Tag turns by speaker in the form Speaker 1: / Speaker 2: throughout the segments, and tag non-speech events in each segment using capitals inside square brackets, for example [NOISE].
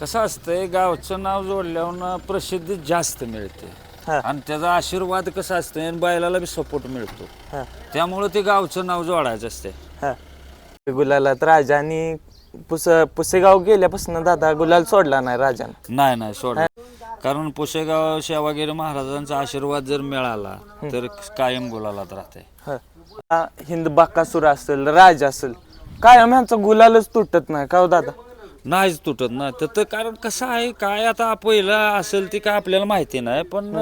Speaker 1: कसं असतंय गावचं नाव जोडल्यावर प्रसिद्धी जास्त मिळते.
Speaker 2: हा.
Speaker 1: आणि त्याचा आशीर्वाद कसा असतोय आणि बैलाला बी सपोर्ट मिळतो.
Speaker 2: हा.
Speaker 1: त्यामुळं ते गावचं नाव जोडायचं असते
Speaker 2: हा. गुलालात राजा आणि पुस पुसेगाव गेल्यापासून दादा गुलाल सोडला नाही राजानं.
Speaker 1: नाही नाही सोड कारण पुशेगाव शेवागिरी महाराजांचा आशीर्वाद जर मिळाला तर कायम गुलालात राहते
Speaker 2: हा. हा, हिंद बाकासूर असेल राज असेल कायम ह्यांचा गुलालच तुटत नाही का हो दादा?
Speaker 1: नाहीच तुटत ना. तर ते कारण कसं आहे काय आता पहिलं असेल ते काय आपल्याला माहिती नाही पण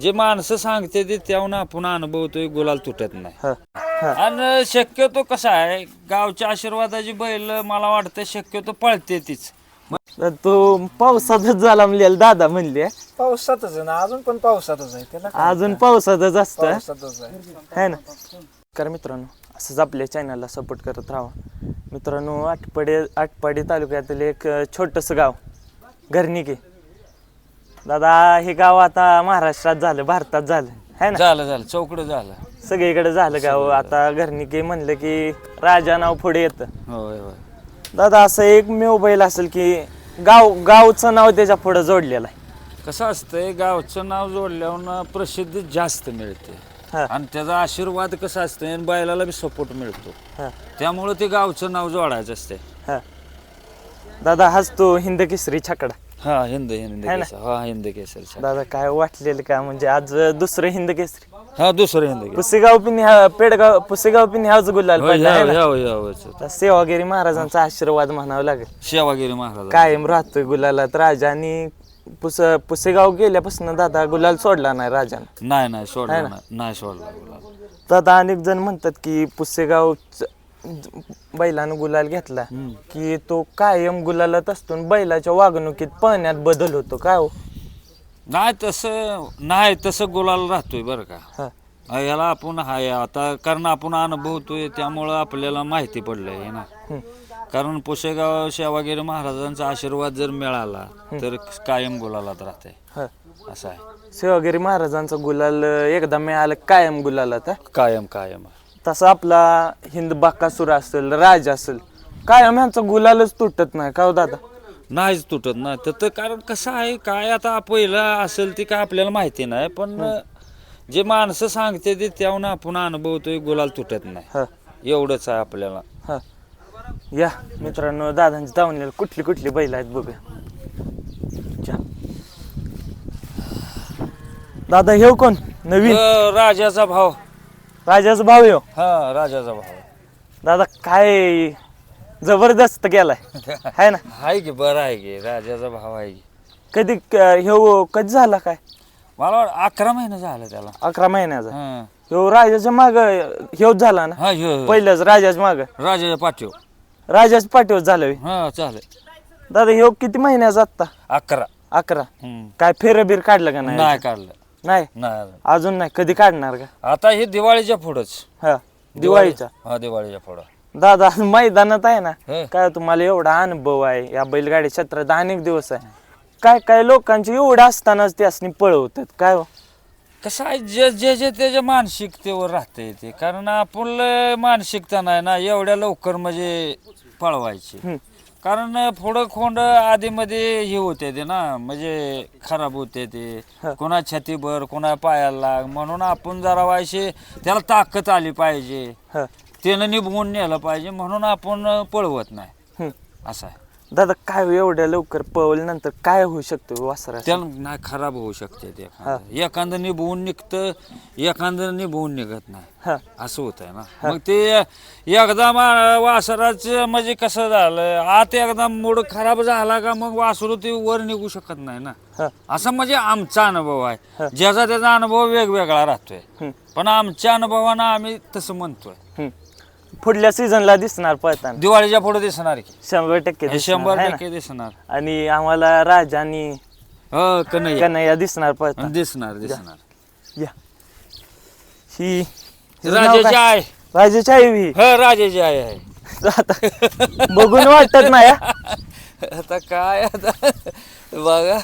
Speaker 1: जे माणसं सांगते ते त्याहून आपण अनुभवतोय गुलाल तुटत नाही.
Speaker 2: हा. हा.
Speaker 1: आणि शक्यतो कसं आहे गावच्या आशीर्वादाची बैल मला वाटतं शक्यतो पळते तीच.
Speaker 2: तो पावसातच झाला म्हणलेला दादा म्हणले.
Speaker 3: पावसातच आहे ना अजून पण पावसातच आहे त्याला?
Speaker 2: अजून पावसातच असतं.
Speaker 3: पावसातच आहे.
Speaker 2: है ना? कर मित्रांनो असंच आपल्या चॅनलला सपोर्ट करत राहा मित्रांनो आटपाडी आटपाडी तालुक्यातील एक छोटंसं गाव घरनिके दादा हे गाव आता महाराष्ट्रात झालं भारतात झालं है ना?
Speaker 1: झालं झालं. चौकडं झालं.
Speaker 2: सगळीकडे झालं गाव. आता घरनिके म्हणलं की राजा नाव पुढे येतं.
Speaker 1: होय होय.
Speaker 2: दादा असं एक मोबाईल असेल की गाव गावचं नाव त्याच्या पुढे जोडलेलं आहे.
Speaker 1: कसं असतंय गावचं नाव जोडल्यावर प्रसिद्धी जास्त मिळते.
Speaker 2: हा.
Speaker 1: आणि त्याचा आशीर्वाद कसा असतोय आणि बैलाला बी सपोर्ट मिळतो.
Speaker 2: हा.
Speaker 1: त्यामुळं ते गावचं नाव जोडायचं असते
Speaker 2: हा. दादा हाच तो हिंद केसरी छकडा.
Speaker 1: हा हिंद हिंद
Speaker 2: है ना?
Speaker 1: केसर. हा हिंद केसर
Speaker 2: दादा काय वाटलेलं का? म्हणजे आज दुसरं हिंद केसरी
Speaker 1: हा दुसरं हिंद केसर
Speaker 2: पुसेगाव पिन पेडगाव पुसेगाव पिन ह्याच गुलाल
Speaker 1: होय,
Speaker 2: पडला. आता सेवागिरी महाराजांचा आशीर्वाद म्हणावा लागेल.
Speaker 1: शेवागिरी महाराज
Speaker 2: कायम राहतोय गुलालात. राजा आणि पुस पुसेगाव गेल्यापासून दादा गुलाल सोडला नाही राजानं
Speaker 1: नाही नाही सोडला
Speaker 2: है ना?
Speaker 1: नाही नाही सोडला गुलाल.
Speaker 2: दादा अनेक जण म्हणतात की पुसेगाव बैलानं गुलाल घेतला
Speaker 1: हम्म.
Speaker 2: की तो कायम गुलालात असतो आणि बैलाच्या वागणुकीत पळण्यात बदल होतो काय हो
Speaker 1: नाही तसं नाही तसं गुलाल राहतोय बरं का
Speaker 2: हा
Speaker 1: हा, याला आपण हाय आता कारण आपण अनुभवतोय त्यामुळं आपल्याला माहिती पडलंय ना
Speaker 2: हम्म.
Speaker 1: कारण पुशेगाव शेवागिरी महाराजांचा आशीर्वाद जर मिळाला तर कायम गुलालात राहते.
Speaker 2: हा.
Speaker 1: असं आहे.
Speaker 2: सेवागिरी महाराजांचा गुलाल एकदा मिळाला कायम गुलालात?
Speaker 1: कायम कायम.
Speaker 2: तसा आपला हिंद बाकासूर असेल राज असेल कायम ह्यांचा गुलालच तुटत नाही का हो दादा?
Speaker 1: नाहीच तुटत ना तर ते कारण कसं आहे काय आता पहिलं असेल ते काय आपल्याला माहिती नाही पण जे माणसं सांगते ते त्याहून आपण अनुभवतोय गुलाल तुटत नाही.
Speaker 2: हा.
Speaker 1: एवढंच आहे आपल्याला.
Speaker 2: हा. या मित्रांनो दादांची दावणीला कुठली कुठली बैल आहेत बघूया. च्या. दादा हे कोण? नवीन?
Speaker 1: राजाचा भाव.
Speaker 2: राजाचा भाऊ येऊ
Speaker 1: हा राजाचा भाव.
Speaker 2: दादा काय जबरदस्त गेलाय है ना?
Speaker 1: आहे की बरं आहे की राजाचा भाव आहे की.
Speaker 2: कधी ह्यो कधी झाला काय?
Speaker 1: मला अकरा महिने झालं त्याला.
Speaker 2: अकरा महिन्याचा.
Speaker 1: हा.
Speaker 2: ह्यो राजाच्या माग ह्योच झाला ना?
Speaker 1: हा ह्यो-
Speaker 2: पहिलंच राजाच्या माग.
Speaker 1: राजाच्या पाठीव
Speaker 2: राजाच पाठीवर झालं.
Speaker 1: हा चालेल.
Speaker 2: दादा ह्यो किती महिन्याचा आत्ता?
Speaker 1: अकरा.
Speaker 2: अकरा.
Speaker 1: हम्म.
Speaker 2: काय फेरबीर काढलं का नाही?
Speaker 1: नाही काढलं.
Speaker 2: नाही?
Speaker 1: नाही.
Speaker 2: अजून नाही. कधी काढणार का?
Speaker 1: आता हे दिवाळीच्या पुढंच.
Speaker 2: हा दिवाळीचा
Speaker 1: हा दिवाळीच्या पुढं.
Speaker 2: दादा मैदानात आहे ना?
Speaker 1: हे.
Speaker 2: काय तुम्हाला एवढा अनुभव आहे? या बैलगाडी क्षेत्रात अनेक दिवस आहे. काय काय लोकांचे एवढं असतानाच त्यासनी पळवतात. काय हो?
Speaker 1: कसं आहे जे जे जे त्याच्या मानसिकतेवर राहते ते. कारण आपण मानसिकता नाही ना एवढ्या लवकर म्हणजे पळवायची. कारण पुढं खोंड आधीमध्ये हे होते ते ना म्हणजे खराब होते ते. कोणा छातीभर कोणा पायाला लाग. म्हणून आपण जरा व्हायचे त्याला ताकद आली पाहिजे. त्यानं निभवून नेलं पाहिजे म्हणून आपण पळवत नाही. असं आहे.
Speaker 2: दादा काय हो, एवढ्या लवकर पळवल्यानंतर काय होऊ शकतो वासरा
Speaker 1: त्याला नाही खराब होऊ शकते ते एखादं. एखादं निभवून निघतं एखादं निभवून निघत नाही.
Speaker 2: हा.
Speaker 1: असं होत आहे ना मग ते एकदा वासराचं म्हणजे कसं झालं? आत एकदा मूड खराब झाला का मग वासरू ते वर निघू शकत नाही ना?
Speaker 2: हा.
Speaker 1: असा म्हणजे आमचा अनुभव आहे. ज्याचा त्याचा अनुभव वेगवेगळा राहतोय. पण आमच्या अनुभवानं आम्ही तसं म्हणतोय.
Speaker 2: पुढल्या सीझनला दिसणार पळताना.
Speaker 1: दिवाळीच्या पुढे दिसणार की
Speaker 2: शंभर टक्के दिसणार,
Speaker 1: शंभर
Speaker 2: है ना?
Speaker 1: टक्के दिसणार.
Speaker 2: आणि आम्हाला राजा आणि
Speaker 1: हो कन्हैया.
Speaker 2: कन्हैया दिसणार पळताना.
Speaker 1: दिसणार दिसणार.
Speaker 2: या. ही हिचं नाव
Speaker 1: राजाची
Speaker 2: काय?
Speaker 1: आहे
Speaker 2: राजाची आई ही.
Speaker 1: ह राजाची आई आहे. [LAUGHS]
Speaker 2: आता बघून वाटत नाही हा. [LAUGHS]
Speaker 1: आता काय आता? बघा.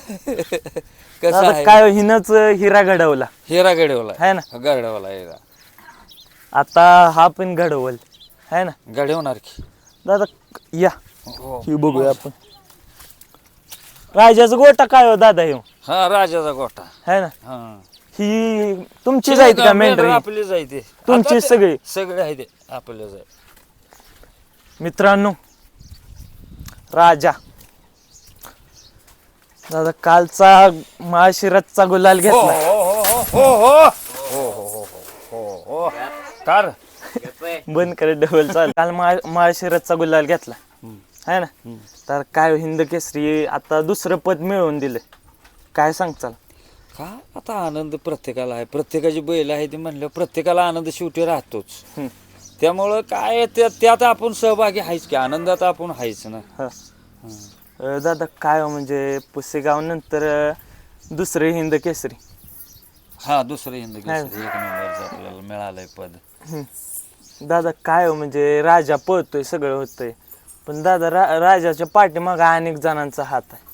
Speaker 1: कसं
Speaker 2: आता
Speaker 1: आहे?
Speaker 2: काय हिनच हिरा घडवला.
Speaker 1: हिरा गडवला
Speaker 2: है ना?
Speaker 1: गडवला हिरा.
Speaker 2: आता हा पण घडवल. है ना
Speaker 1: गडवणार की
Speaker 2: दादा या
Speaker 1: हो
Speaker 2: ही बघूया आपण राजाचा गोटा काय हो दादा ह्यो
Speaker 1: हा राजाचा गोठा
Speaker 2: है ना
Speaker 1: हा
Speaker 2: ही तुमची जायत का मेंढर
Speaker 1: आपली जायते
Speaker 2: तुमची सगळी?
Speaker 1: सगळे आहे ते आपले जाय
Speaker 2: मित्रांनो राजा दादा कालचा महाशिरतचा गुलाल
Speaker 1: हो
Speaker 2: घेतला
Speaker 1: हो हो हो हो हो हो हो हो हो हो कार
Speaker 2: बंद कर डबल चाल काल महा- महाशिरतचा गुलाल घेतला. है ना? तर काय हिंद केसरी आता दुसरं पद मिळवून दिलं. काय सांगचाल
Speaker 1: का आता आनंद प्रत्येकाला आहे. प्रत्येकाची बैल आहे ती म्हणलं प्रत्येकाला आनंद शेवटी राहतोच. त्यामुळं काय त्या- त्यात आपण सहभागी आहेच की आनंदात आपण आहेच ना.
Speaker 2: हा. अं, दादा काय हो म्हणजे पुसेगाव नंतर अं, दुसरे हिंद केसरी?
Speaker 1: हा दुसरं हिंद केसरी. एक नंबरचं आपल्याला मिळालंय पद.
Speaker 2: हम्म. दादा काय हो म्हणजे राजा पळतोय सगळं होतंय. पण दादा रा राजाच्या पाठीमागं अनेक जणांचा हात आहे.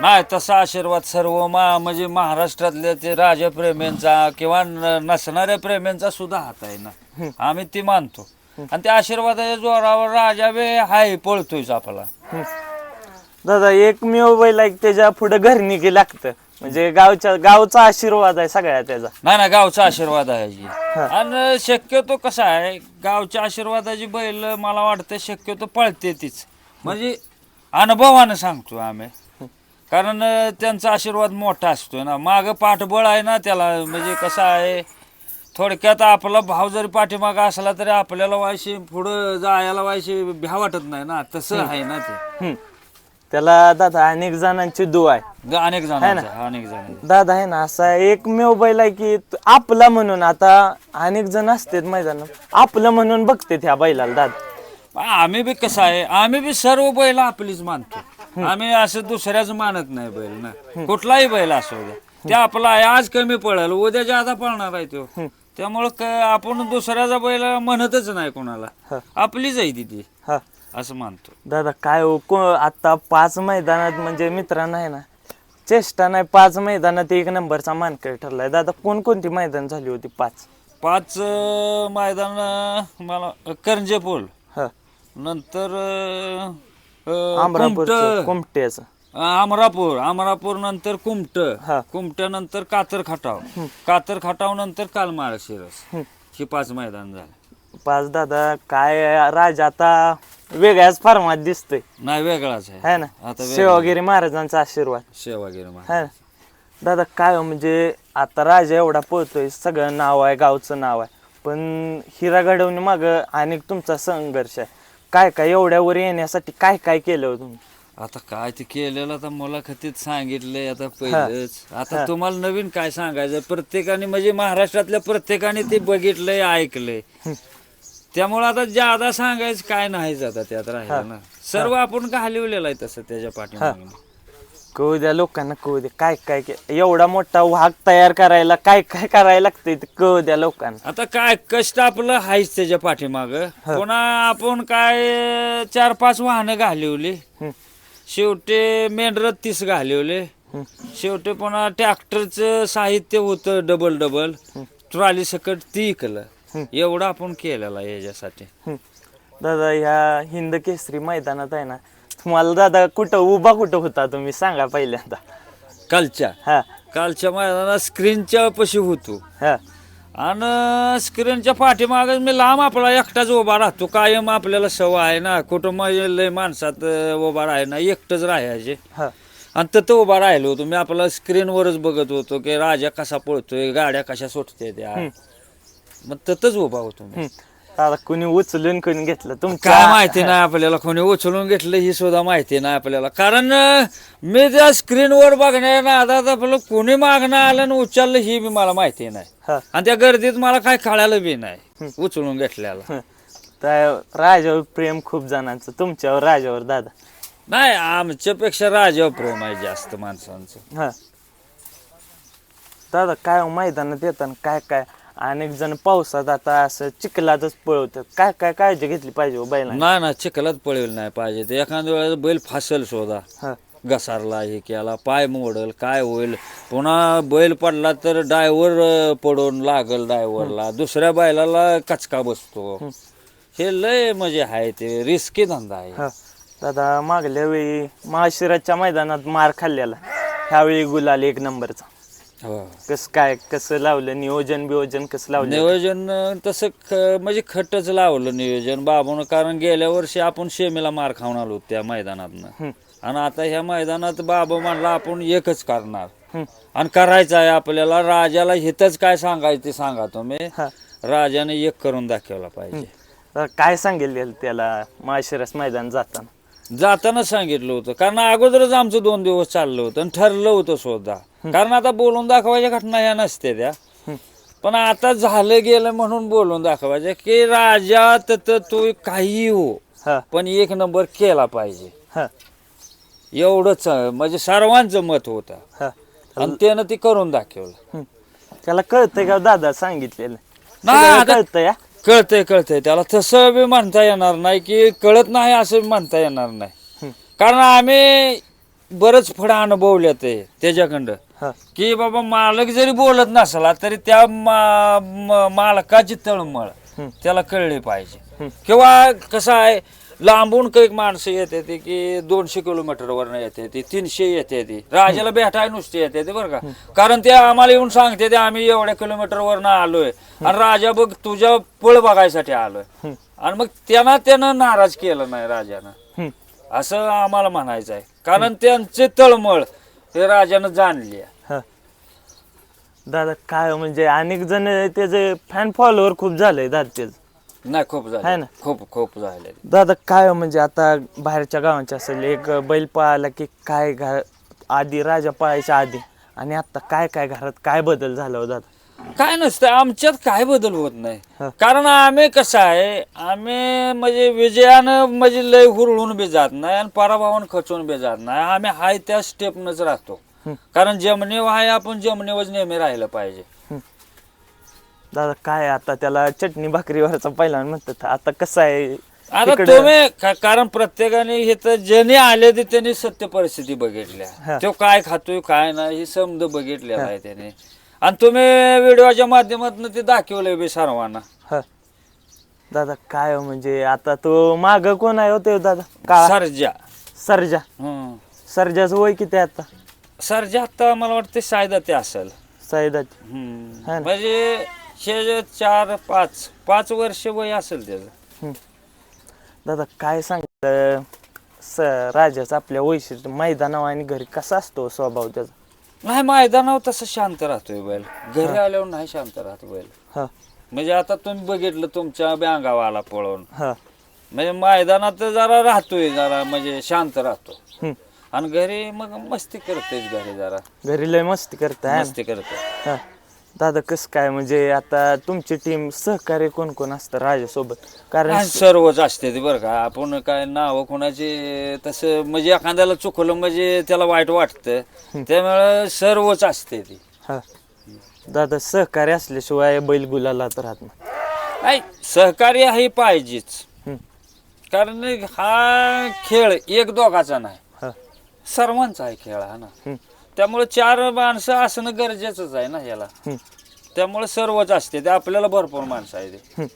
Speaker 1: नाही तसा आशीर्वाद सर्व मा म्हणजे महाराष्ट्रातल्या ते राजप्रेमींचा किंवा न- नसणाऱ्या प्रेमींचा सुद्धा हात आहे ना. आम्ही ती मानतो. आणि त्या आशीर्वादाच्या जोरावर राजा बे हाय पळतोयच आपला.
Speaker 2: दादा एकमेव बैल आहे की त्याच्या पुढे घरनिकी लागतं. म्हणजे गावच्या गावचा आशीर्वाद आहे सगळ्या त्याचा.
Speaker 1: नाही ना गावचा आशीर्वाद आहे जी. आणि शक्यतो कसं आहे गावच्या आशीर्वादाची बैल मला वाटतं शक्यतो पळते तीच. म्हणजे अनुभवानं सांगतो आम्ही. कारण अं, त्यांचा आशीर्वाद मोठा असतो ना. मागं पाठबळ आहे ना त्याला. म्हणजे कसं आहे थोडक्यात आपला भाव जरी पाठीमागा असला तरी आपल्याला व्हायशी पुढं जायला व्हायशी भ्या वाटत नाही ना. तसं आहे ना ते.
Speaker 2: हम्म. त्याला दादा अनेक जणांची दुआ आहे.
Speaker 1: ग- अनेक जण अनेक जण
Speaker 2: दादा आहे ना असा एकमेव बैल आहे की त- आपला म्हणून आता अनेक जण असतात मैदानात. आपलं म्हणून बघते त्या बैलाला दादा.
Speaker 1: आम्ही बी कसं आहे आम्ही बी सर्व बैल आपलीच मानतो. आम्ही असं दुसऱ्याच मानत नाही बैल ना. कुठलाही बैल असू द्या. ते आपला आहे आज कमी पडेल उद्या जादा पळणार आहे तो. त्यामुळं क- आपण दुसऱ्याचा बैल म्हणतच नाही कोणाला. आपलीच आहे ती ती. असं मानतो
Speaker 2: दादा काय हो को आता पाच मैदानात म्हणजे मित्रांनो आहे ना चेष्टा नाही पाच मैदानात एक नंबरचा मानकरी ठरलाय. दादा कोणकोणती मैदान झाली होती पाच?
Speaker 1: पाच अं, मैदान अं, मला करंजे पोल
Speaker 2: हा.
Speaker 1: नंतर अं, अं,
Speaker 2: अमरापूरचं
Speaker 1: कुमटं.
Speaker 2: कोमट्याचं
Speaker 1: अमरापूर अमरापूर नंतर कुमट.
Speaker 2: हा.
Speaker 1: कुमट्यानंतर कातर खटाव. कातर खटाव नंतर कालमाळ शिरस ही पाच मैदान झाले.
Speaker 2: पाच दादा काय राजा आता वेगळ्याच फॉर्मात दिसतोय.
Speaker 1: नाही वेगळाच आहे.
Speaker 2: है ना?
Speaker 1: आता वेगळा.
Speaker 2: सेवागिरी महाराजांचा आशीर्वाद.
Speaker 1: सेवागिरी महाराज.
Speaker 2: है ना? दादा काय हो म्हणजे आता राजा एवढा पळतोय सगळं नाव आहे गावचं नाव आहे. पण हिरा घडवणे माग अनेक तुमचा संघर्ष आहे. काय काय एवढ्यावर येण्यासाठी काय काय केलं हो तुम्ही?
Speaker 1: आता काय ते केलेलं आता मुलाखतीत सांगितलंय आता पहिलंच. आता तुम्हाला नवीन काय सांगायचं प्रत्येकाने म्हणजे महाराष्ट्रातल्या प्रत्येकाने ते बघितलंय ऐकलंय. त्यामुळे आता ज्यादा सांगायचं काय नाहीच आता त्यात राहिलं ना. सर्व आपण घालवलेलं आहे तसं त्याच्या पाठीमागे?
Speaker 2: कळू द्या लोकांना कळू द्या. काय काय के- एवढा मोठा वाघ तयार करायला काय काय करायला लागतंय ते कळू द्या लोकांना.
Speaker 1: आता काय कष्ट आपलं आहेच त्याच्या पाठीमाग. पुन्हा आपण काय चार पाच वाहनं घालवली. शेवटी मेंढर तीस घालवले. शेवटी पुन्हा ट्रॅक्टरचं साहित्य होतं डबल डबल. ट्रॉली सकट ती इकलं. एवढं आपण केलेलं आहे याच्यासाठी.
Speaker 2: दादा ह्या हिंद केसरी मैदानात आहे ना तुम्हाला दादा कुठं उभा कुठं होता तुम्ही? सांगा पहिल्यांदा
Speaker 1: कालच्या?
Speaker 2: हा.
Speaker 1: कालच्या मैदानात स्क्रीनच्या पशी होतो.
Speaker 2: हा.
Speaker 1: आणि स्क्रीनच्या पाठीमाग मी लांब आपला एकटाच उभा राहतो. कायम आपल्याला सवय आहे ना कुटुंब लय माणसात उभा राहाय ना एकटंच राहायचे.
Speaker 2: हा.
Speaker 1: आणि तिथं उभा राहिलो होतो. मी आपला स्क्रीनवरच बघत होतो की राजा कसा पळतोय गाड्या कशा सुटते त्या. मग तिथंच उभा होतो मी.
Speaker 2: दादा कुणी उचलून कुणी घेतलं तुमच्या
Speaker 1: काय माहिती नाही आपल्याला कोणी उचलून घेतलं ही सुद्धा माहिती नाही आपल्याला. कारण अं, मी त्या स्क्रीनवर बघण्या नादात आपलं कोणी मागणं आलं आणि उचललं ही बी मला माहिती नाही.
Speaker 2: हा.
Speaker 1: आणि त्या गर्दीत मला काय कळालं बी नाही उचलून घेतल्याला.
Speaker 2: तर राजावर प्रेम खूप जणांचं तुमच्यावर राजावर दादा?
Speaker 1: नाही आमच्यापेक्षा राजावर प्रेम आहे जास्त माणसांचं.
Speaker 2: हा. दादा काय हो मैदानात येताना काय काय? अनेक जण पावसात आता असं चिखलातच पळवतात काय काय काळजी घेतली पाहिजे हो बैलांनी?
Speaker 1: नाही ना चिखलात पळेल नाही पाहिजे. ते एखाद्या वेळेस बैल फासल शोधा. घसारला हे केला पाय मोडल काय होईल? पुन्हा बैल पडला तर डायव्हर पडून लागल डायव्हरला. दुसऱ्या बैलाला कचका बसतो. हे लय म्हणजे आहे ते. रिस्की धंदा आहे.
Speaker 2: दादा मागल्या वेळी महाशिराच्या मैदानात मार खाल्लेला. ह्यावेळी गुलाल एक नंबरचा. कसं काय कसं लावलं नियोजन बियोजन कसं लावलं?
Speaker 1: नियोजन तसं ख- म्हणजे खटच लावलं नियोजन बाबून कारण गेल्या वर्षी आपण शेमीला मार खाऊन आलो त्या मैदानातनं.
Speaker 2: हं.
Speaker 1: आणि आता ह्या मैदानात बाबा म्हणला आपण एकच करणार.
Speaker 2: हं.
Speaker 1: आणि करायचं आहे आपल्याला राजाला हिथच काय सांगायचं ते सांगा तुम्ही.
Speaker 2: हा.
Speaker 1: राजाने एक करून दाखवला पाहिजे.
Speaker 2: काय सांगेल त्याला महाशिरास मैदान जाताना?
Speaker 1: जाताना सांगितलं होतं कारण अगोदरच आमचं दोन दिवस चाललं होतं आणि ठरलं होतं सुद्धा कारण आता बोलून दाखवायच्या घटना ह्या नसते त्या. पण आता झालं गेलं म्हणून बोलून दाखवायचं की राजा तर तू काही हो पण एक नंबर केला पाहिजे. एवढंच म्हणजे सर्वांचं मत होतं. आणि त्यानं ते करून दाखवलं.
Speaker 2: त्याला कळतंय का दादा सांगितलेलं?
Speaker 1: नाही,
Speaker 2: कळतंय?
Speaker 1: कळतंय कळतंय. त्याला तसं बी म्हणता येणार नाही की कळत नाही असं म्हणता येणार नाही. कारण आम्ही बरंच फळं अनुभवले ते त्याच्याकडं.
Speaker 2: हा.
Speaker 1: की बाबा मालक जरी बोलत नसला तरी त्या मा- म- मालकाची तळमळ. त्याला कळली पाहिजे. किंवा कसं आहे लांबून काही माणसं येते ती की दोनशे किलोमीटरवर येते ती तीनशे येते ती. राजाला भेटाय नुसते येते ते बरं का? कारण ते आम्हाला येऊन सांगते ते आम्ही एवढ्या किलोमीटरवर आलोय. आणि राजा बघ तुझ्या पळ बघायसाठी आलोय. आणि मग त्यांना त्यानं नाराज केलं नाही राजानं. असं आम्हाला म्हणायचं आहे कारण त्यांचे तळमळ हे राजानं जाणली.
Speaker 2: हा. दादा काय म्हणजे अनेक जण त्याचे फॅन फॉलोअर खूप झालंय दादा त्याचं
Speaker 1: नाही खूप
Speaker 2: है
Speaker 1: झाले
Speaker 2: ना?
Speaker 1: खूप खूप झाले.
Speaker 2: दादा काय म्हणजे आता बाहेरच्या गावांचे असेल एक बैल पळाला की काय घा आधी राजा पळायच्या आधी आणि आता काय काय घरात काय बदल झाला हो दादा?
Speaker 1: काय नसतं आमच्यात काय बदल होत नाही. कारण आम्ही कसं आहे आम्ही म्हणजे विजयानं म्हणजे लय हुरळून बी जात नाही आणि पराभवानं खचून बी जात नाही. आम्ही हाय त्या स्टेपनच राहतो. कारण जमिनीवर आहे आपण जमिनीवर नेहमी राहिलं पाहिजे.
Speaker 2: दादा काय आता त्याला चटणी भाकरीवरचा पहिला म्हणतात. आता कसं आहे
Speaker 1: आता तुम्ही कारण प्रत्येकाने हे तर ज्याने आले ते त्यांनी सत्य परिस्थिती. बघितल्या. तो काय खातोय काय नाही हे समज बघितलेलं आहे त्याने. आणि तुम्ही व्हिडिओच्या माध्यमातून ते दाखवलंय बी सर्वांना.
Speaker 2: हा. दादा काय हो म्हणजे आता तो माग कोण आहे होते दादा? का
Speaker 1: सरजा.
Speaker 2: सरजा.
Speaker 1: हं.
Speaker 2: सरजाचं वय किती आहे आता?
Speaker 1: सरजा आता मला वाटतं सायदा ते असेल
Speaker 2: साईदाची.
Speaker 1: हा
Speaker 2: ना.
Speaker 1: म्हणजे शे चार पाच पाच वर्ष वय असेल त्याचं.
Speaker 2: दादा काय सांगितलं स राजाचं आपल्या वैशिष्ट्य मैदानावर आणि घरी कसा असतो स्वभाव त्याचा?
Speaker 1: नाही मैदानावर तसं शांत राहतोय बैल. घरी आल्यावर नाही शांत राहत बैल.
Speaker 2: हा.
Speaker 1: म्हणजे आता तुम्ही बघितलं तुमच्या बँगावाला पळून.
Speaker 2: हा.
Speaker 1: म्हणजे मैदानात जरा राहतोय जरा म्हणजे शांत राहतो.
Speaker 2: हम्म.
Speaker 1: आणि घरी मग मस्ती करतोय घरी जरा.
Speaker 2: घरी लय मस्ती करताय.
Speaker 1: मस्ती करतोय.
Speaker 2: हा. दादा कसं काय? म्हणजे आता तुमची टीम सहकार्य कोण कोण असतं राजासोबत? कारण
Speaker 1: सर्वच असते ते बरं का. आपण काय नाव कोणाचे तसं म्हणजे एखाद्याला चुकलं म्हणजे त्याला वाईट वाटतं. त्यामुळे सर्वच असते ती.
Speaker 2: हा. दादा सहकार्य असल्याशिवाय बैल गुलालात राहत नाही.
Speaker 1: नाही सहकार्य हे पाहिजेच. कारण हा खेळ एक दोघाचा नाही.
Speaker 2: हा.
Speaker 1: सर्वांचा आहे खेळ हा ना. त्यामुळे चार माणसं असणं गरजेचंच आहे ना याला.
Speaker 2: हम्म.
Speaker 1: त्यामुळे सर्वच असते ते आपल्याला भरपूर माणसं आहे ते.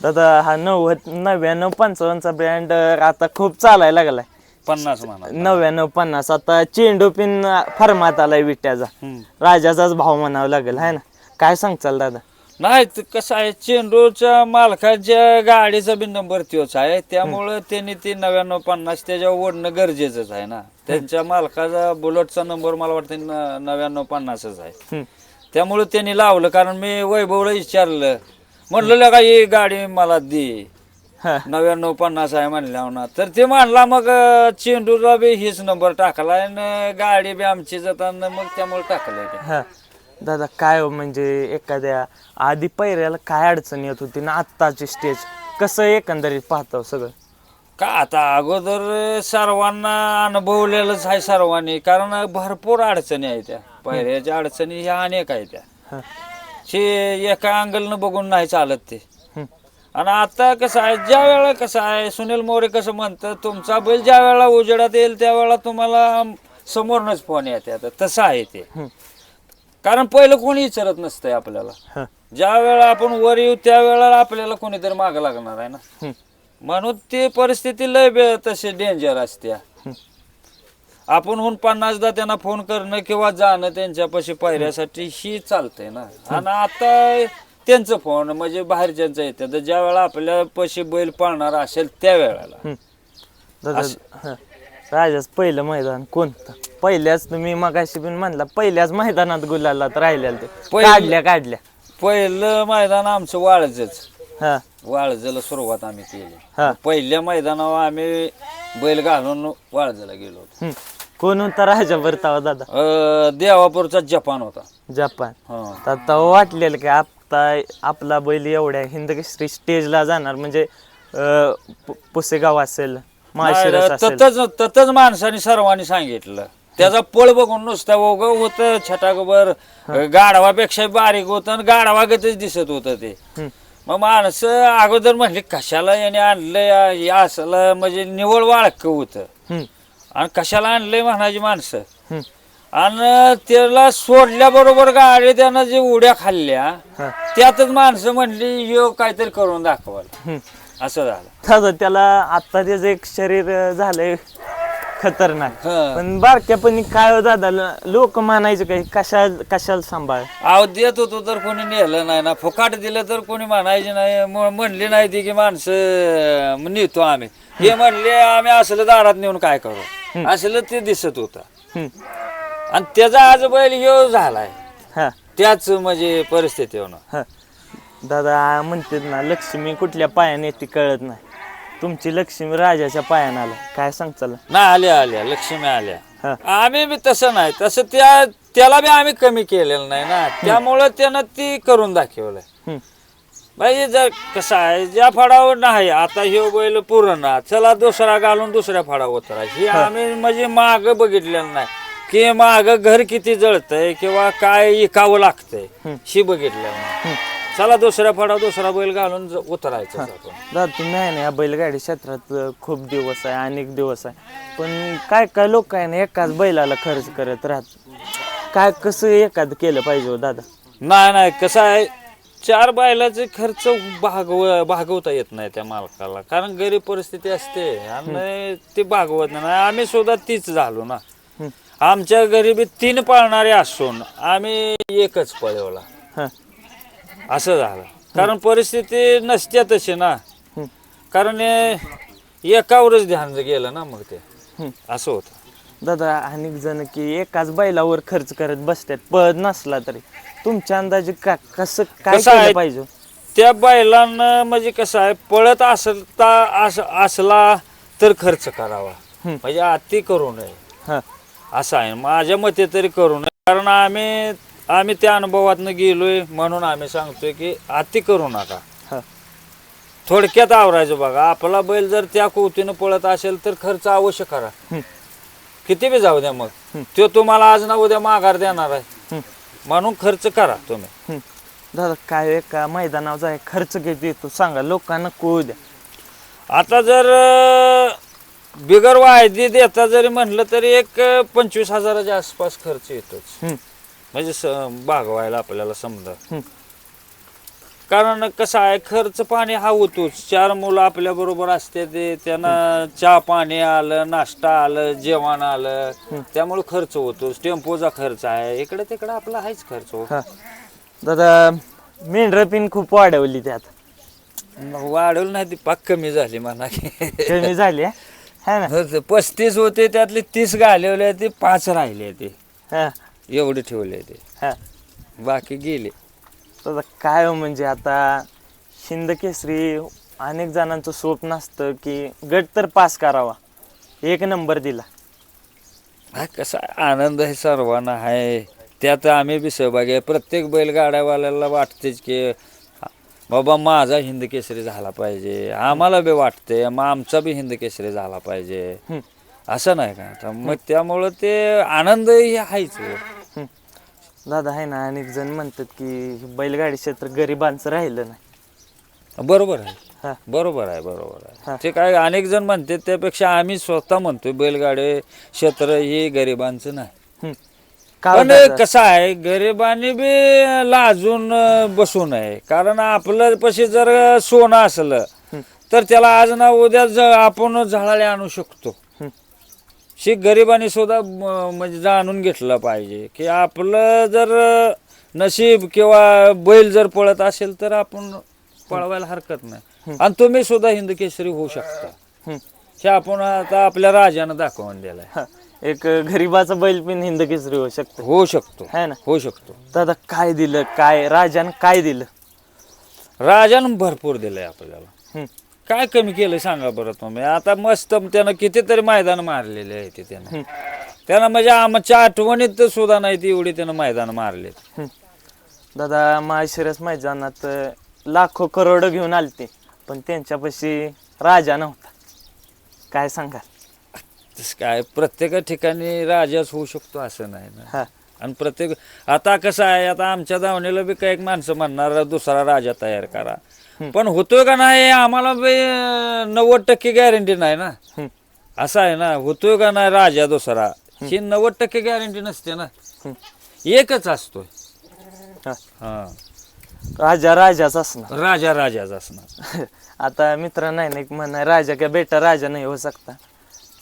Speaker 2: दादा हा नव्वद नव्याण्णव पंचावन्नचा ब्रँड आता खूप चालायला लागलाय.
Speaker 1: पन्नास म्हणा.
Speaker 2: नव्याण्णव पन्नास. आता चेंडू पिन फरमात आलाय विट्याचा. राजाचाच भाव म्हणावा लागेल है ना? काय सांगचाल दादा?
Speaker 1: नाही ते कसं आहे चेंडूच्या मालकाच्या गाडीचा बी नंबर त्योच आहे. त्यामुळं त्यांनी ते नव्याण्णव पन्नास त्याच्यावर ओढणं गरजेचंच आहे ना. त्यांच्या मालकाचा बुलेटचा नंबर मला वाटतं न- नव्याण्णव पन्नासच आहे. त्यामुळे त्यांनी लावलं कारण मी वैभवला विचारलं. म्हटलं का ही गाडी मला दे.
Speaker 2: हा.
Speaker 1: नव्याण्णव पन्नास आहे म्हणल्यावर ना. तर ते म्हणला मग अं, चेंडूला बी हीच नंबर टाकला आणि गाडी बी आमची जाताना मग त्यामुळे
Speaker 2: हा. दादा काय हो म्हणजे एखाद्या आधी पैऱ्याला काय अडचण येत होती ना आत्ताची स्टेज कसं एकंदरीत पाहतो सगळं?
Speaker 1: का आता अगोदर सर्वांना अनुभवलेलंच आहे सर्वांनी कारण भरपूर अडचणी आहेत त्या. पहिल्याच्या अडचणी ह्या अनेक आहेत त्या. हा. एका अँगलनं बघून नाही चालत ते. आणि आता कसं आहे ज्या वेळेला कसं आहे सुनील मोरे कसं म्हणतं तुमचा बैल ज्या वेळेला उजेडात येईल त्यावेळेला तुम्हाला समोरनच फोन येते. आता तसं आहे ते. कारण पहिलं कोणी विचारत नसतंय आपल्याला. ज्या वेळेला आपण वर येऊ त्या वेळेला आपल्याला कोणीतरी मागं लागणार आहे ना. म्हणून ती परिस्थिती लय तशी डेंजर असते. आपण हून पन्नासदा त्यांना फोन करणं किंवा जाणं त्यांच्यापाशी पायऱ्यासाठी ही चालतंय ना. आणि आता त्यांचं फोन म्हणजे बाहेरच्यांचं येतं. तर ज्या वेळा आपल्या पशी बैल पाळणार असेल त्या वेळेला.
Speaker 2: राजाच पहिलं मैदान कोणतं? पहिल्याच तुम्ही मगाशी पण म्हणला पहिल्याच मैदानात गुलालात राहिलेलं ते.
Speaker 1: पहिलं-
Speaker 2: काढल्या काढल्या.
Speaker 1: पहिलं मैदान आमचं वाळजच.
Speaker 2: हा.
Speaker 1: वाळजला सुरुवात आम्ही
Speaker 2: हा.
Speaker 1: केली पहिल्या मैदानावर आम्ही बैल घालून वाळजला गेलो होतो.
Speaker 2: कोण होता राजा बरतावा दादा?
Speaker 1: अं, देवापूरचा जपान होता.
Speaker 2: जपान.
Speaker 1: हा.
Speaker 2: तर तेव्हा वाटलेलं की आता आपला बैल एवढ्या हिंदकेसरी स्टेजला जाणार. म्हणजे अं, पु- पुसेगाव असेल माळशिरस असेल
Speaker 1: ततच ततच माणसाने सर्वांनी सांगितलं त्याचा पळ बघून नुसता ओग होत छटाकबर गाढवापेक्षा बारीक होत आणि गाढवागतच दिसत होत ते
Speaker 2: हं.
Speaker 1: मग माणसं अगोदर म्हणले कशाला याने आणलंय या असलं म्हणजे निवळ वाळक होत. आणि कशाला आणलंय म्हणायची माणसं. आणि त्याला सोडल्याबरोबर गाडी त्यानं जे उड्या खाल्ल्या
Speaker 2: हा.
Speaker 1: त्यातच माणसं म्हणली यो काहीतरी करून दाखवाल. असं झालं.
Speaker 2: त्याला आता त्याचं एक शरीर झालंय खतरनाक.
Speaker 1: हा.
Speaker 2: पण बारक्यापणी काय हो दादा लोक मानायचं काही कशा कशाला सांभाळ?
Speaker 1: आव देत होतो तर कोणी नेलं नाही ना. फुकाट दिलं तर कोणी म्हणायचे नाही. म- म्हणली नाही ती की माणसं नेतो आम्ही. हे म्हणले आम्ही असलं दारात नेऊन काय करू? असलं ते दिसत होतं. आणि त्याचा आज बैल ह्यो झालाय.
Speaker 2: हा.
Speaker 1: त्याच म्हणजे परिस्थिती होणं
Speaker 2: हा. दादा म्हणतात ना लक्ष्मी कुठल्या पायाने येते कळत नाही. तुमची लक्ष्मी राजाच्या पायाने आला. काय सांगचाल
Speaker 1: नाही आल्या आल्या. लक्ष्मी आल्या.
Speaker 2: हा.
Speaker 1: आम्ही बी तसं नाही. तसं त्या त्याला बी आम्ही कमी केलेलं नाही ना. त्यामुळं त्यानं ती करून दाखवलंय.
Speaker 2: हं.
Speaker 1: म्हणजे जर कसं आहे ज्या फडावर नाही आता ह्यो बैल पुरणा चला दुसरा घालून दुसऱ्या फडावर उतरा. हे आम्ही म्हणजे माग बघितलेलं नाही. की माग घर किती जळतंय किंवा काय इकावं लागतंय ही बघितलेलं नाही. चला दुसऱ्या फडा दुसरा बैल घालून ज- उतरायचं आपण.
Speaker 2: दादा तुम्ही आहे ना या बैलगाडी क्षेत्रात अं, खूप दिवस आहे अनेक दिवस आहे. पण काय काय लोक आहे ना एकाच बैलाला खर्च करत राहत. काय कसं एखाद केलं पाहिजे हो दादा?
Speaker 1: नाही नाही कसं आहे चार बैलाचे खर्च भागव भागवता येत नाही त्या मालकाला. कारण गरीब परिस्थिती असते आणि ते भागवत नाही. आम्ही सुद्धा तीच झालो ना. आमच्या घरी बी तीन पाळणारे असून आम्ही एकच पळवला.
Speaker 2: हा.
Speaker 1: असं झालं. कारण परिस्थिती नसते तशी ना. कारण हे एकावरच ध्यान गेलं ना मग ते. असं होतं.
Speaker 2: दादा अनेक जण की एकाच बैलावर खर्च करत बसतात. पळत नसला तरी. तुमच्या अंदाजे का कसं काय
Speaker 1: कसं
Speaker 2: केलं
Speaker 1: आहे?
Speaker 2: पाहिजे?
Speaker 1: त्या बैलांना म्हणजे कसं आहे पळत असता अस असला तर खर्च करावा.
Speaker 2: हं.
Speaker 1: म्हणजे अति करू नये.
Speaker 2: हा.
Speaker 1: असं आहे. माझ्या मते तरी करू नये. कारण आम्ही आम्ही त्या अनुभवातनं गेलोय म्हणून आम्ही सांगतोय की अति करू नका
Speaker 2: हा
Speaker 1: थोडक्यात आवरायचं बघा आपला बैल जर त्या कोवतीनं पळत असेल तर खर्च अवश्य करा. किती बी जाऊ द्या मग. तो तुम्हाला आज ना उद्या माघार देणार आहे. म्हणून खर्च करा तुम्ही
Speaker 2: हं. दादा काय एका मैदानाचा आहे खर्च किती येतो सांगा लोकांना कळू द्या
Speaker 1: आता जर अं, बिगर वायदी देता जरी म्हणलं तरी एक अं, पंचवीस हजाराच्या आसपास खर्च येतोच
Speaker 2: हं.
Speaker 1: म्हणजे स भागवायला आपल्याला समजा. कारण कसं आहे खर्च पाणी हा होतोच. चार मुलं आपल्या बरोबर असते ते त्यांना चहा पाणी आलं नाश्ता आलं जेवण आलं त्यामुळे खर्च होतोच टेम्पोचा खर्च आहे. इकडे तिकडे आपला आहेच खर्च हो.
Speaker 2: दादा मेंढर पिन खूप वाढवली त्यात.
Speaker 1: वाढवलं नाही ती पाक कमी झाली म्हणा.
Speaker 2: कमी झाली हा? ना?
Speaker 1: पस्तीस होते त्यातले तीस घालवले ते पाच राहिले ते.
Speaker 2: हा.
Speaker 1: एवढे ठेवले ते.
Speaker 2: हा.
Speaker 1: बाकी गेले.
Speaker 2: दादा काय हो म्हणजे आता शिंद केसरी अनेक जणांचं स्वप्न असतं की गट तर पास करावा. एक नंबर दिला.
Speaker 1: हा कसा आनंद आहे सर्वांना आहे त्यात आम्ही बी सहभागी आहे. प्रत्येक बैलगाड्यावाल्याला वाटतेच की बाबा माझा हिंद केसरी झाला पाहिजे. आम्हाला बी वाटते मग आमचा बी हिंद केसरी झाला पाहिजे. असं नाही का? तर मग त्यामुळं ते आनंद हे आहेच.
Speaker 2: दादा आहे ना अनेक जण म्हणतात की बैलगाडी क्षेत्र गरिबांचं राहिलं नाही
Speaker 1: बरोबर आहे
Speaker 2: हा
Speaker 1: बरोबर आहे बरोबर
Speaker 2: हा.
Speaker 1: आहे ते काय अनेक जण म्हणतात त्यापेक्षा आम्ही स्वतः म्हणतोय बैलगाडी क्षेत्र हे गरिबांचं नाही.
Speaker 2: का हो
Speaker 1: पण
Speaker 2: दादा?
Speaker 1: कसं आहे गरिबांनी बी लाजून अं, बसू नये कारण आपलं पशी जर सोनं असलं तर त्याला आज ना उद्या ज आपण झाडाले आणू शकतो. शी गरिबांनी सुद्धा म्हणजे जाणून घेतलं पाहिजे की आपलं जर नशीब किंवा बैल जर पळत असेल तर आपण पळवायला हरकत नाही. आणि तुम्ही सुद्धा हिंद केसरी होऊ शकता.
Speaker 2: हं.
Speaker 1: आपण आता आपल्या राजानं दाखवून दिलाय.
Speaker 2: एक गरीबाचा बैल पण हिंद केसरी होऊ शकतो.
Speaker 1: होऊ शकतो.
Speaker 2: है ना?
Speaker 1: होऊ शकतो.
Speaker 2: दादा काय दिलं? काय? राजानं काय दिलं?
Speaker 1: राजानं भरपूर दिलंय आपल्याला.
Speaker 2: हं.
Speaker 1: काय कमी केलं सांगा बरं तुम्ही? आता मस्त त्यानं कितीतरी मैदान मारलेले आहे ते त्यानं. त्यानं म्हणजे आमच्या आठवणीत सुद्धा नाही ती एवढी त्यानं मैदान मारले
Speaker 2: दादा माळशिरस मैदानात लाखो करोड घेऊन आलते पण त्यांच्यापाशी राजा नव्हता. काय सांगाल?
Speaker 1: तसं काय प्रत्येक ठिकाणी राजाच होऊ शकतो असं नाही ना.
Speaker 2: हा.
Speaker 1: आणि प्रत्येक आता कसं आहे आता आमच्या दावणीला बी काही माणसं म्हणणार दुसरा राजा तयार करा. पण होतोय का नाही आम्हाला नव्वद टक्के गॅरंटी नाही ना. असं आहे ना होतोय का नाही राजा दुसरा ही नव्वद टक्के गॅरंटी नसते ना. एकच असतोय.
Speaker 2: हा.
Speaker 1: हा.
Speaker 2: राजा राजाच असणार.
Speaker 1: राजा राजाच असणार. [LAUGHS]
Speaker 2: आता मित्र नाही ना एक म्हणा राजा का बेटा राजा नाही होऊ शकता.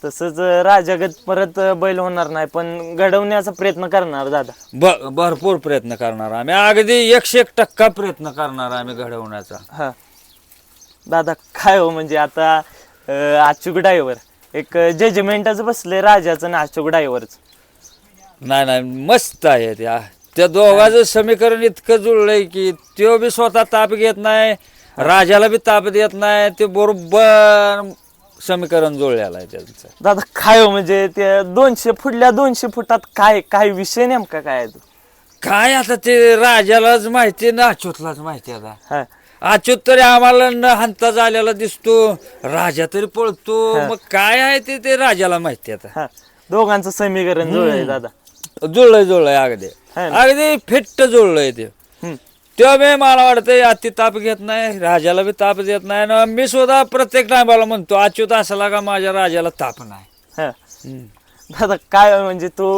Speaker 2: तसंच राजागत परत बैल होणार नाही पण घडवण्याचा प्रयत्न करणार दादा.
Speaker 1: ब- भरपूर प्रयत्न करणार आम्ही. अगदी एकशे एक टक्का प्रयत्न करणार आम्ही घडवण्याचा.
Speaker 2: हा. दादा काय हो म्हणजे आता अं, अचूक डायव्हर एक जजमेंटच बसले राजाचं ना अचूक डायव्हरच
Speaker 1: नाही नाही मस्त आहे त्या त्या दोघांचं समीकरण इतकं जुळलंय की तो बी स्वतः ताप घेत नाही राजाला बी ताप देत नाही ते बरोबर समीकरण जुळलेलं आहे त्यांचं.
Speaker 2: दादा काय हो म्हणजे ते दोनशे फुटल्या दोनशे फुटात काय काय विषय नेमका काय आहे तो?
Speaker 1: काय आता ते राजालाच माहिती ना अच्युतलाच माहिती आता.
Speaker 2: हा.
Speaker 1: अच्युत तरी आम्हाला न हंता झालेला दिसतो. राजा तरी पळतो. मग काय आहे ते ते राजाला माहिती आता.
Speaker 2: हा. दोघांचं समीकरण जुळलंय दादा.
Speaker 1: जुळलंय जुळलंय अगदी.
Speaker 2: है. ना?
Speaker 1: अगदी फिट्ट जुळलंय ते. मी मला वाटतंय अति ताप घेत नाही राजाला बी ताप देत नाही आणि मी सुद्धा प्रत्येक टायमाला म्हणतो अच्युत असला का माझ्या राजाला ताप नाही.
Speaker 2: हा. दादा काय म्हणजे तो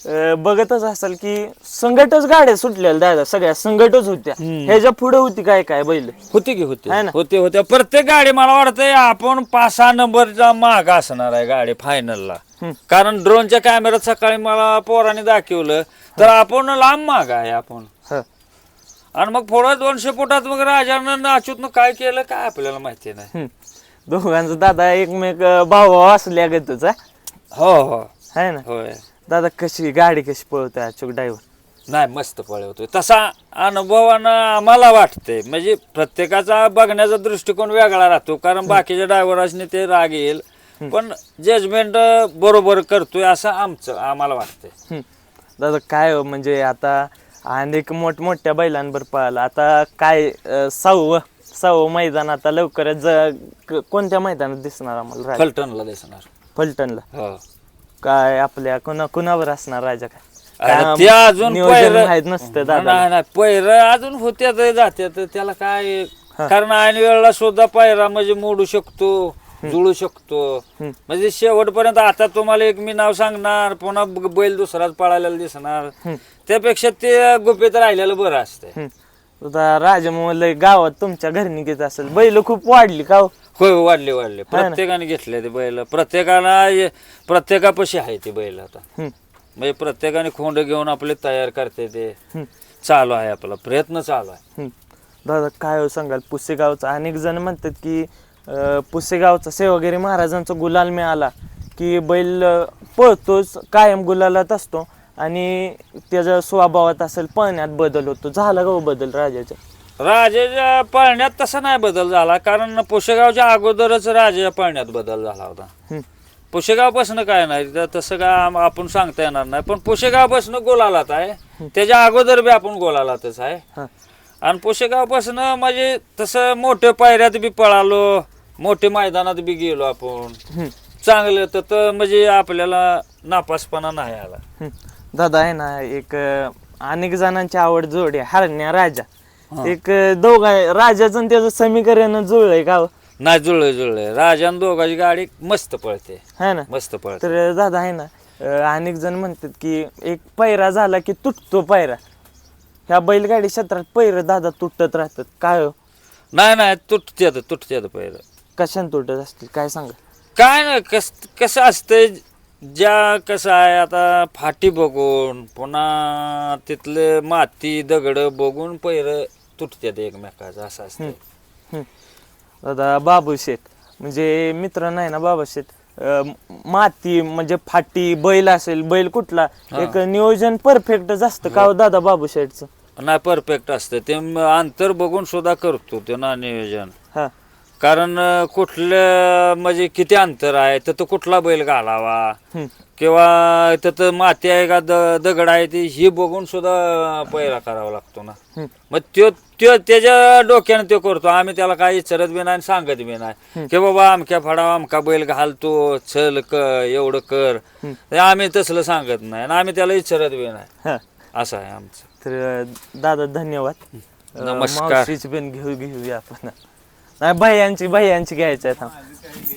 Speaker 2: अं, बघतच असाल की संगटच गाड्या सुटलेल्या दादा. सगळ्या संगटच होत्या. ह्याच्या पुढे होती काय काय बैल?
Speaker 1: होती की होती.
Speaker 2: है ना?
Speaker 1: होते होते. प्रत्येक गाडी मला वाटतंय आपण पाच सहा नंबरचा माग असणार आहे गाडी फायनलला
Speaker 2: हम्म.
Speaker 1: कारण ड्रोनच्या कॅमेऱ्यात सकाळी मला पोराने दाखवलं तर आपण लांब माग आहे आपण. आणि मग पुढं दोनशे फुटात मग राजानं अच्युतनं काय केलं काय आपल्याला माहिती नाही.
Speaker 2: दोघांचं दादा एकमेक भाऊ भाऊ असल्या गतच हा?
Speaker 1: हो हो.
Speaker 2: है ना?
Speaker 1: होय.
Speaker 2: दादा कशी गाडी कशी पळवते अचूक ड्रायव्हर
Speaker 1: नाही मस्त पळवतोय. तसा अनुभवानं आम्हाला वाटतंय. म्हणजे प्रत्येकाचा बघण्याचा दृष्टिकोन वेगळा राहतो. कारण बाकीच्या ड्रायव्हरांनी ते राग येईल. पण जजमेंट बरोबर करतोय असं आमचं आम्हाला वाटतंय.
Speaker 2: दादा काय हो, म्हणजे आता अनेक मोठमोठ्या बैलांवर पळाला. आता काय अं, सहावं सहावं मैदान आता लवकरच ज- क- कोणत्या मैदानात दिसणार आम्हाला राजा?
Speaker 1: फलटणला दिसणार.
Speaker 2: फलटणला.
Speaker 1: हो.
Speaker 2: काय आपल्या कुणा कुणावर असणार राजा काय?
Speaker 1: अरे
Speaker 2: काय
Speaker 1: ते अजून
Speaker 2: नियोजन
Speaker 1: पहिरं-
Speaker 2: माहीत नसतं दादा
Speaker 1: नाही अजून होत्यात जात्यात त्याला काय कारण ऐन वेळेला सुद्धा पायरा म्हणजे मोडू शकतो जुळू शकतो. म्हणजे शेवटपर्यंत आता तुम्हाला एक मी नाव सांगणार पुन्हा ब- बैल दुसराच पळायला दिसणार. त्यापेक्षा ते गुपित राहिलेलं बरं असतंय
Speaker 2: हम्म. आता राजा लय गावात तुमच्या घरनिकीत असेल बैल खूप वाढली का हो?
Speaker 1: होय होय, वाढले वाढले? प्रत्येकाने घेतले ते बैल प्रत्येकाला प्रत्येकापाशी आहे ते बैल आता
Speaker 2: हम्म.
Speaker 1: म्हणजे प्रत्येकाने खोंड घेऊन आपले तयार करते ते. चालू आहे आपला प्रयत्न चालू आहे
Speaker 2: हम्म. दादा काय हो सांगाल पुसेगावचं अनेक जण म्हणतात की अं, पुसेगावचा सेवागिरी महाराजांचा गुलाल मिळाला की बैल अं, पळतोच कायम गुलालात असतो आणि त्याच्या स्वभावात असेल पळण्यात बदल होतो. झाला का हो बदल राजाच्या
Speaker 1: राजाच्या पळण्यात तसा नाही बदल झाला कारण पुशेगावच्या अगोदरच राजाच्या पळण्यात बदल झाला होता. पुशेगावपासून काय नाही तर तसं काय आपण सांगता येणार नाही. पण पुशेगावपासून गोलालात आहे. त्याच्या अगोदर बी आपण गोलालातच आहे.
Speaker 2: हा.
Speaker 1: आणि पुशेगावपासून म्हणजे तसं मोठ्या पायऱ्यात बी पळालो मोठे मैदानात बी गेलो आपण. चांगलं तर म्हणजे आपल्याला नापासपणा नाही आला.
Speaker 2: दादा आहे ना एक अं, अनेक जणांची आवड जोडी आहे, हरण्या राजा. एक अं, दोघा राजाचं आणि त्याचं समीकरण जुळलंय का हो?
Speaker 1: नाही जुळलंय जुळलंय. राजान दोघाची गाडी मस्त पळते.
Speaker 2: है ना?
Speaker 1: मस्त पळते.
Speaker 2: तर दादा आहे ना अं, अनेक जण म्हणतात की एक पैरा झाला की तुटतो पैरा. ह्या बैलगाडी क्षेत्रात पैर दादा तुटत राहतात. काय हो?
Speaker 1: नाही नाही तुटते तुटते पहिलं
Speaker 2: कशाने तुटत असतील? काय सांगा?
Speaker 1: काय ना कस कसं असतंय ज्या कसं आहे आता फाटी बघून पुन्हा तिथलं माती दगड बघून पैर तुटतात एकमेकाचं असं असतं
Speaker 2: हं. दादा बाबू शेठ म्हणजे मित्र नाही ना बाबा अं, माती म्हणजे फाटी बैल असेल बैल कुठला? एक नियोजन परफेक्टच असतं का हो दादा बाबू शेठचं?
Speaker 1: नाही परफेक्ट असतं ते म- अंतर बघून सुद्धा करतो ते ना नियोजन.
Speaker 2: हा.
Speaker 1: कारण अं, कुठलं म्हणजे किती अंतर आहे तर कुठला बैल घालावा. किंवा तिथं माती आहे का द- दगड आहे ती ही बघून सुद्धा पहिरा करावा लागतो ना. मग त्यो त्यो त्याच्या डोक्याने तो करतो. आम्ही त्याला काही विचारत बी नाही आणि सांगत बी नाही. की बाबा अमक्या फडावा अमका बैल घालतो चल क एवढं कर. आम्ही तसलं सांगत नाही आणि आम्ही त्याला विचारत बी नाही.
Speaker 2: हा.
Speaker 1: असं आहे आमचं.
Speaker 2: तर दादा धन्यवाद. अं,
Speaker 1: नमस्कार.
Speaker 2: मावशीची पण घेऊ घेऊया आपण. नाही भैयांची भैयांची घ्यायचं आहे थांब.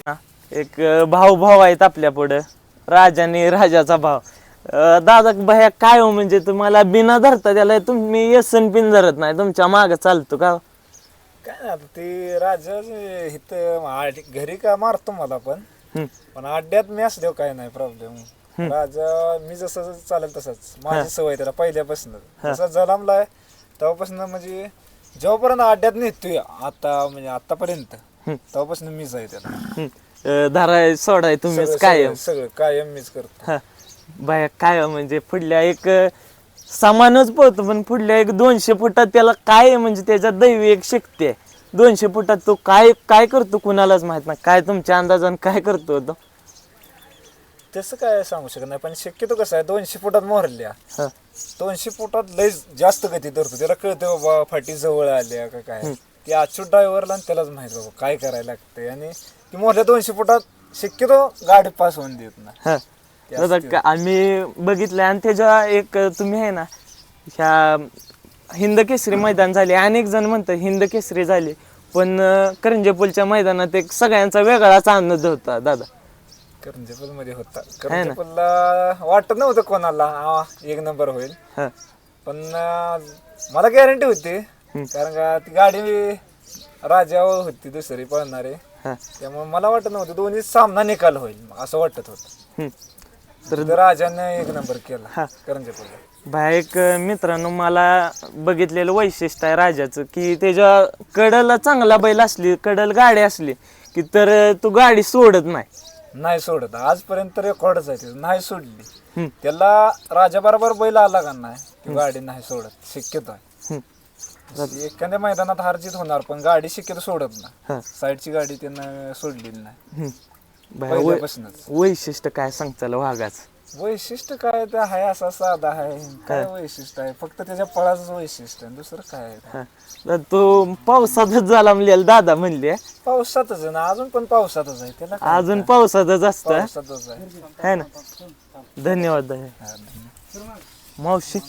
Speaker 2: हा, एक भाऊ भाऊ आहेत आपल्या पुढं. राजाने राजाचा भाव दादा भैया काय हो म्हणजे तुम्हाला बिना धरता त्याला तुम्ही यसन पिन धरत नाही तुमच्या माग चालतो का हो?
Speaker 3: काय आता ते राजा इथं आड- घरी का मारतो मला पण. पण अड्ड्यात मी असल्यावर काय नाही प्रॉब्लेम राजा मी जसं चालेल तसंच. माझी सवय त्याला पहिल्यापासून. जसा जलामलाय तेव्हापासून म्हणजे जेव्हापर्यंत अड्ड्यात नेतोय आता म्हणजे आतापर्यंत तेव्हापासून मीच आहे त्याला.
Speaker 2: अं, धराय सोडाय तुम्हीच
Speaker 3: सगळं-
Speaker 2: कायम.
Speaker 3: सगळं सगळं कायम मीच करतो.
Speaker 2: हा. बाया काय म्हणजे पुढल्या एक अं, सामानच पळतो पण पुढल्या एक दोनशे फुटात त्याला काय आहे म्हणजे त्याच्यात दैवी एक शक्ती आहे. दोनशे फुटात तो काय काय करतो कुणालाच माहीत नाही. काय तुमच्या अंदाजान काय करतो तो?
Speaker 3: तसं काय सांगू शकत नाही पण शक्यतो कसं आहे दोनशे फुटात मोहरल्या
Speaker 2: हा.
Speaker 3: दोनशे फुटात लय जास्त गती धरतो. त्याला कळतं बाबा फाटी जवळ आल्या का काय. ती अचूक ड्रायव्हरला त्यालाच माहीत बाबा काय करायला लागतंय. आणि ती मोहरल्या दोनशे फुटात शक्यतो गाडी पास होऊन देत ना
Speaker 2: हा. आम्ही बघितलंय आणि त्याच्या एक तुम्ही आहे ना ह्या हिंद केसरी मैदान झाले. अनेक जण म्हणतात हिंद केसरी झाले. पण करंजेपूलच्या मैदानात एक सगळ्यांचा वेगळाच आनंद होता दादा.
Speaker 3: करंजेपलमध्ये होता करंजेपलला वाटत नव्हतं कोणाला. हा, एक नंबर होईल.
Speaker 2: हा.
Speaker 3: पण अं, मला गॅरंटी होती. कारण का ती गाडी राजावर होती दुसरी पळणारी.
Speaker 2: हा.
Speaker 3: त्यामुळे मला वाटत नव्हतं दोन्ही सामना निकाल होईल असं वाटत होतं.
Speaker 2: हम्म.
Speaker 3: तर राजाने एक नंबर केला करंजेपलला
Speaker 2: बाहेर एक मित्रांनो मला बघितलेलं वैशिष्ट्य आहे राजाचं की त्याच्या कडला चांगला बैल असली कडल गाडी असली की तर तू गाडी सोडत नाही.
Speaker 3: नाही सोडत. आजपर्यंत रेकॉर्डच आहे त्याचं नाही सोडली. त्याला राजा बरोबर बैल आला का नाही ती गाडी नाही सोडत. शक्यतो आहे. एखाद्या मैदानात हार जीत होणार पण गाडी शक्यतो सोडत. नाही. साईडची गाडी त्यानं सोडलेली नाही. पहिल्यापासूनच.
Speaker 2: वैशिष्ट्य काय सांगताल वाघाचं?
Speaker 3: वैशिष्ट्य काय ते आहे असा साधा आहे. काय वैशिष्ट्य आहे? फक्त त्याच्या पळाच वैशिष्ट्य आहे. दुसरं काय आहे?
Speaker 2: हा. तो पावसातच झाला म्हणलेला दादा म्हणले.
Speaker 3: पावसातच आहे ना. अजून पण पावसातच आहे. त्याला काय?
Speaker 2: अजून पावसातच असतं.
Speaker 3: पावसातच आहे.
Speaker 2: है ना? धन्यवाद
Speaker 3: नाही.
Speaker 2: मावशी.